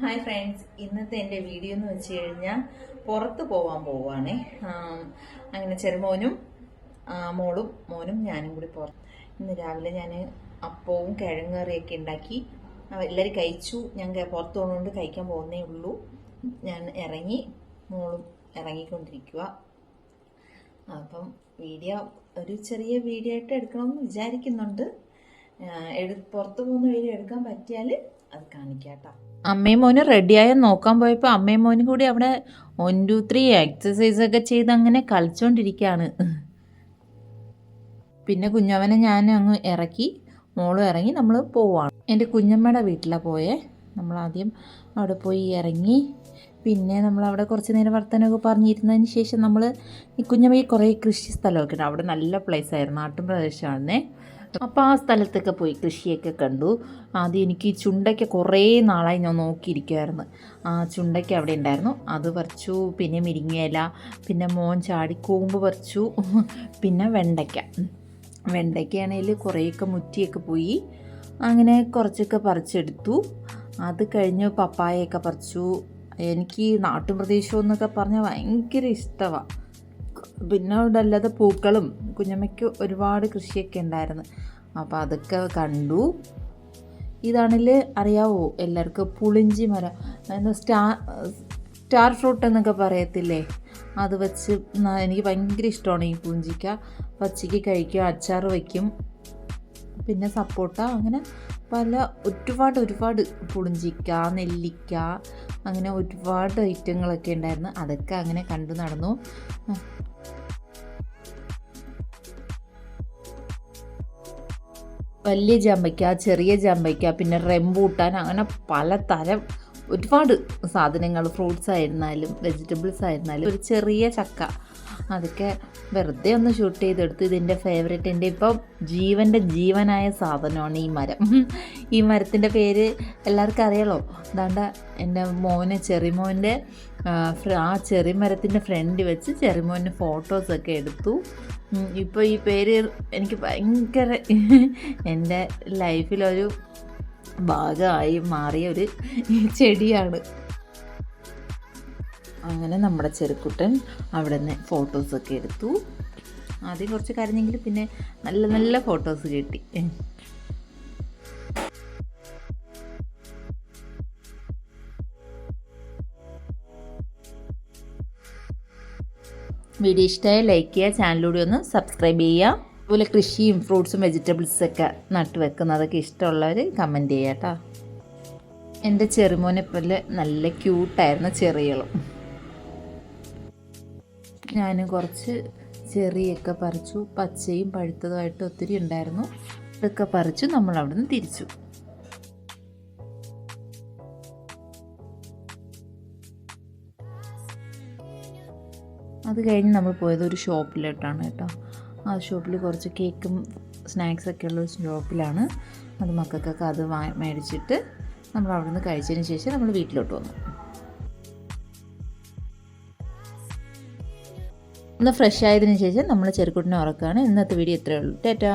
Hi friends ഇന്നത്തെ എന്റെ video എന്ന് വെച്ച് കഴിഞ്ഞാൽ പുറത്ത് പോകാൻ പോവുകയാണേ. അങ്ങനെ ചെറുമോനും മോനും മോളും മോനും ഞാനും കൂടി പുറത്ത്. ഇന്ന് രാവിലെ ഞാൻ അപ്പവും കിഴങ്ങറിയൊക്കെ ഉണ്ടാക്കി. എല്ലാവരും കഴിച്ചു. ഞാൻ പുറത്ത് പോകുന്നതുകൊണ്ട് കഴിക്കാൻ പോകുന്നേ ഉള്ളൂ. ഞാൻ ഇറങ്ങി മോളും ഇറങ്ങിക്കൊണ്ടിരിക്കുക അപ്പം വീഡിയോ ഒരു ചെറിയ വീഡിയോ ആയിട്ട് എടുക്കണമെന്ന് വിചാരിക്കുന്നുണ്ട്. എടു പുറത്ത് പോകുന്ന വീഡിയോ എടുക്കാൻ പറ്റിയാൽ അത് കാണിക്കാട്ടോ. അമ്മയും മോനും റെഡിയായ നോക്കാൻ പോയപ്പോൾ അമ്മയും മോനും കൂടി അവിടെ വൺ ടു ത്രീ എക്സസൈസ് ഒക്കെ ചെയ്ത് അങ്ങനെ കളിച്ചുകൊണ്ടിരിക്കുകയാണ് പിന്നെ കുഞ്ഞവനെ ഞാൻ അങ്ങ് ഇറക്കി മോളും ഇറങ്ങി നമ്മൾ പോവാണ്. എന്റെ കുഞ്ഞമ്മയുടെ വീട്ടിലാണ് പോയേ. നമ്മൾ ആദ്യം അവിടെ പോയി ഇറങ്ങി പിന്നെ നമ്മൾ അവിടെ കുറച്ച് നേരം വർത്തനമൊക്കെ പറഞ്ഞിരുന്നതിന് ശേഷം നമ്മൾ ഈ കുഞ്ഞമ്മയ്ക്ക് കുറേ കൃഷി സ്ഥലമൊക്കെ ഉണ്ട്. അവിടെ നല്ല പ്ലേസ് ആയിരുന്നു നാട്ടിൻ പ്രദേശമായിരുന്നേ അപ്പോൾ ആ സ്ഥലത്തൊക്കെ പോയി കൃഷിയൊക്കെ കണ്ടു. ആദ്യം എനിക്ക് ചുണ്ടയ്ക്ക കുറേ നാളായി ഞാൻ നോക്കിയിരിക്കുമായിരുന്നു ആ ചുണ്ടയ്ക്ക് അവിടെ ഉണ്ടായിരുന്നു. അത് പറിച്ചു പിന്നെ മിരിങ്ങയില പിന്നെ മോൻ ചാടി കൂമ്പ് പറിച്ചു പിന്നെ വെണ്ടയ്ക്ക. വെണ്ടയ്ക്കയാണെങ്കിൽ കുറേയൊക്കെ മുറ്റിയൊക്കെ പോയി. അങ്ങനെ കുറച്ചൊക്കെ പറിച്ചെടുത്തു. അത് കഴിഞ്ഞ് പപ്പായയൊക്കെ പറിച്ചു. എനിക്ക് നാട്ടുപ്രദേശം എന്നൊക്കെ പറഞ്ഞാൽ ഭയങ്കര ഇഷ്ടമാണ് പിന്നെ അവിടെ അല്ലാതെ പൂക്കളും കുഞ്ഞമ്മയ്ക്ക് ഒരുപാട് കൃഷിയൊക്കെ ഉണ്ടായിരുന്നു. അപ്പോൾ അതൊക്കെ കണ്ടു. ഇതാണെങ്കിൽ അറിയാവോ? എല്ലാവർക്കും പുളിഞ്ചി മരം. എന്താ സ്റ്റാർ സ്റ്റാർ ഫ്രൂട്ട് എന്നൊക്കെ പറയത്തില്ലേ? അത് വെച്ച് എനിക്ക് ഭയങ്കര ഇഷ്ടമാണ് ഈ പുളിഞ്ചിക്ക. പച്ചയ്ക്ക് കഴിക്കും അച്ചാർ വയ്ക്കും പിന്നെ സപ്പോട്ട അങ്ങനെ പല ഒരുപാട് ഒരുപാട് പുളിഞ്ചിക്ക നെല്ലിക്ക അങ്ങനെ ഒരുപാട് ഐറ്റങ്ങളൊക്കെ ഉണ്ടായിരുന്നു. അതൊക്കെ അങ്ങനെ കണ്ടു നടന്നു. വലിയ ജാമ്പയ്ക്ക ചെറിയ ജാമ്പയ്ക്ക പിന്നെ റെമ്പൂട്ടാൻ അങ്ങനെ പലതരം ഒരുപാട് സാധനങ്ങൾ ഫ്രൂട്ട്സ് ആയിരുന്നാലും വെജിറ്റബിൾസ് ആയിരുന്നാലും ഒരു ചെറിയ ചക്ക. അതൊക്കെ വെറുതെ ഒന്ന് ഷൂട്ട് ചെയ്തെടുത്ത് ഇതിന്റെ ഫേവറേറ്റ് എന്റെ ഇപ്പം ജീവന്റെ ജീവനായ സാധനമാണ് ഈ മരം. ഈ മരത്തിന്റെ പേര് എല്ലാവർക്കും അറിയാലോ? അതാണ്ട് എന്റെ മോനെ ചെറിമോന്റെ ആ, ചെറിയ മരത്തിന്റെ ഫ്രണ്ട് വെച്ച് ചെറിമോന്റെ ഫോട്ടോസൊക്കെ എടുത്തു. ഇപ്പോൾ ഈ പേര് എനിക്ക് ഭയങ്കര എന്റെ ലൈഫിലൊരു ഭാഗമായി മാറിയ ഒരു ചെടിയാണ്. അങ്ങനെ നമ്മുടെ ചെറുക്കുട്ടൻ അവിടെ നിന്ന് ഫോട്ടോസൊക്കെ എടുത്തു. ആദ്യം കുറച്ച് കരഞ്ഞെങ്കിൽ പിന്നെ നല്ല നല്ല ഫോട്ടോസ് കിട്ടി. വീഡിയോ ഇഷ്ടമായ ലൈക്ക് ചെയ്യുക ചാനലിലൂടെ ഒന്ന് സബ്സ്ക്രൈബ് ചെയ്യുക. അതുപോലെ കൃഷിയും ഫ്രൂട്ട്സും വെജിറ്റബിൾസൊക്കെ നട്ട് വെക്കുന്നതൊക്കെ ഇഷ്ടമുള്ളവർ കമന്റ് ചെയ്യുക കേട്ടോ എന്റെ ചെറുമോനെ പോലെ നല്ല ക്യൂട്ടായിരുന്നു ചെറിയളും. ഞാൻ കുറച്ച് ചെറിയൊക്കെ പറിച്ചു പച്ചയും പഴുത്തതുമായിട്ട് ഒത്തിരി ഉണ്ടായിരുന്നു. ഇതൊക്കെ പറിച്ചു നമ്മൾ അവിടെ നിന്ന് തിരിച്ചു. അത് കഴിഞ്ഞ് നമ്മൾ പോയത് ഒരു ഷോപ്പിലോട്ടാണ് കേട്ടോ. ആ ഷോപ്പിൽ കുറച്ച് കേക്കും സ്നാക്സൊക്കെ ഉള്ള ഷോപ്പിലാണ്. അത് മക്കൾക്കൊക്കെ അത് മേടിച്ചിട്ട് നമ്മൾ അവിടെ നിന്ന് കഴിച്ചതിന് ശേഷം നമ്മൾ വീട്ടിലോട്ട് വന്നു. ഒന്ന് ഫ്രഷ് ആയതിനു ശേഷം നമ്മൾ ചെറുക്കുട്ടിനെ ഉറക്കുകയാണ് ഇന്നത്തെ വീഡിയോ ഇത്രയേ ഉള്ളൂ. ടാറ്റാ.